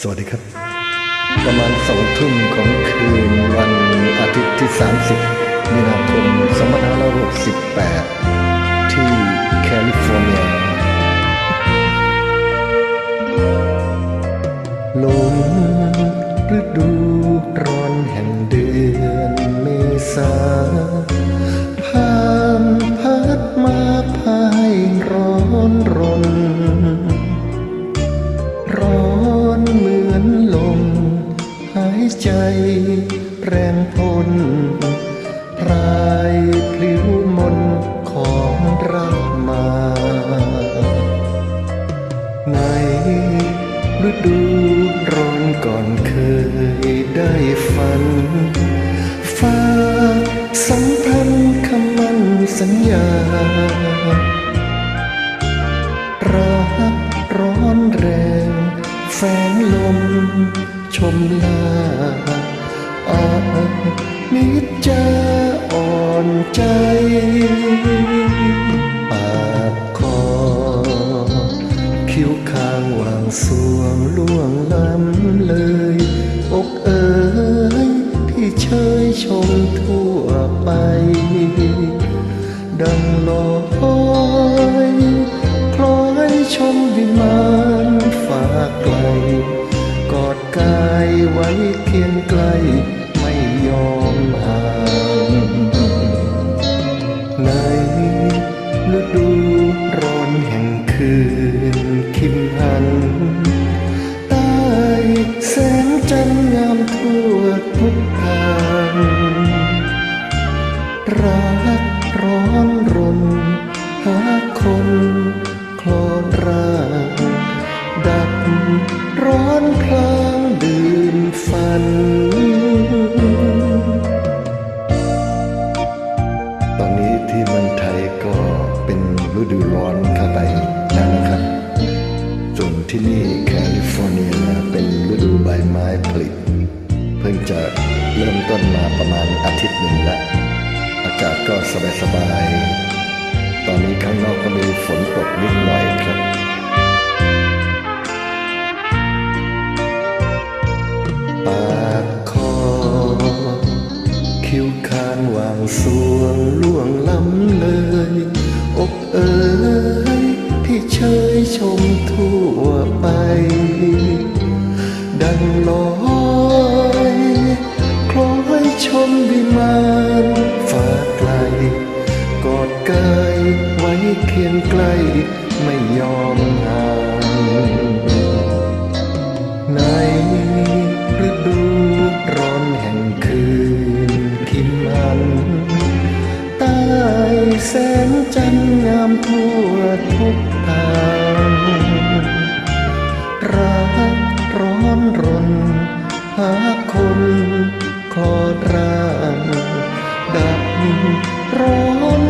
สวัสดีครับ ประมาณสองทุ่มของคืนวันอาทิตย์ที่ 30 มีนาคม 2568 ที่แคลิฟอร์เนียลมฤดูร้อนแห่งเดือนเมษาผ่านพัดมาพายร้อนรน แรงพลพรายพลิ้วมนของรักมา ในฤดูร้อนก่อนเคยได้ฝัน ฟ้าสัมพันธ์คำมั่นสัญญา รักร้อนแรงแฝงลมชมลา นิจจะอ่อนใจ ปากคอ คิ้วคางวางสวงล่วงล้ำเลย อกเอ๋ยที่เชยชมทั่วไป ดังลอยคล้อยชมวิมานฝากไกล กอดกายไว้เคียงไกล ที่นี่แคลิฟอร์เนียเป็นฤดูใบไม้ผลิเพิ่งจะเริ่มต้นมาประมาณอาทิตย์หนึ่งแล้วอากาศก็สบายๆตอนนี้ข้างนอกก็มีฝนตกนิดหน่อยครับปากคอ คิ้วคางวางสวงล่วงล้ำเลย อกเอ๋ยที่เชยชมทั่ ลอยคล้อยชมวิมานฟ้าไกล กอดกายไว้เคียงใกล้ไม่ยอมห่างในฤดูร้อนแห่งคืนคิมันใต้แสงจันทร์งามทั่วทุกทาง หาคนคลอดร่างดับร้อน